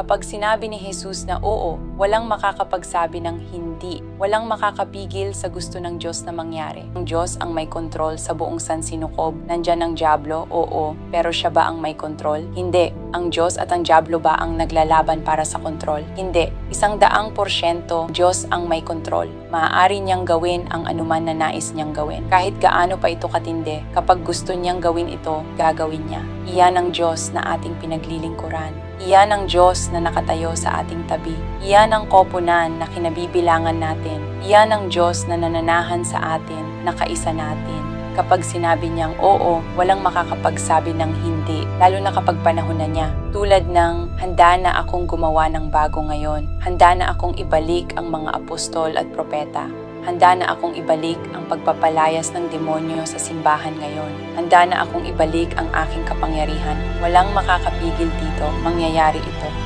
Kapag sinabi ni Jesus na oo, walang makakapagsabi ng hindi. Walang makakapigil sa gusto ng Diyos na mangyari. Ang Diyos ang may kontrol sa buong sansinukob. Nandyan ang Diablo, oo, pero siya ba ang may kontrol? Hindi. Ang Diyos at ang Diablo ba ang naglalaban para sa kontrol? Hindi. Isang daang porsyento, Diyos ang may kontrol. Maaari niyang gawin ang anuman na nais niyang gawin. Kahit gaano pa ito katindi, kapag gusto niyang gawin ito, gagawin niya. Iyan ang Diyos na ating pinaglilingkuran. Iyan ang Diyos na nakatayo sa ating tabi. Iyan ang koponan na kinabibilangan natin. Iyan ang Diyos na nananahan sa atin, na kaisa natin. Kapag sinabi niyang oo, walang makakapagsabi ng hindi, lalo na kapag panahon na niya. Tulad ng, handa na akong gumawa ng bago ngayon. Handa na akong ibalik ang mga apostol at propeta. Handa na akong ibalik ang pagpapalayas ng demonyo sa simbahan ngayon. Handa na akong ibalik ang aking kapangyarihan. Walang makakapigil dito, mangyayari ito.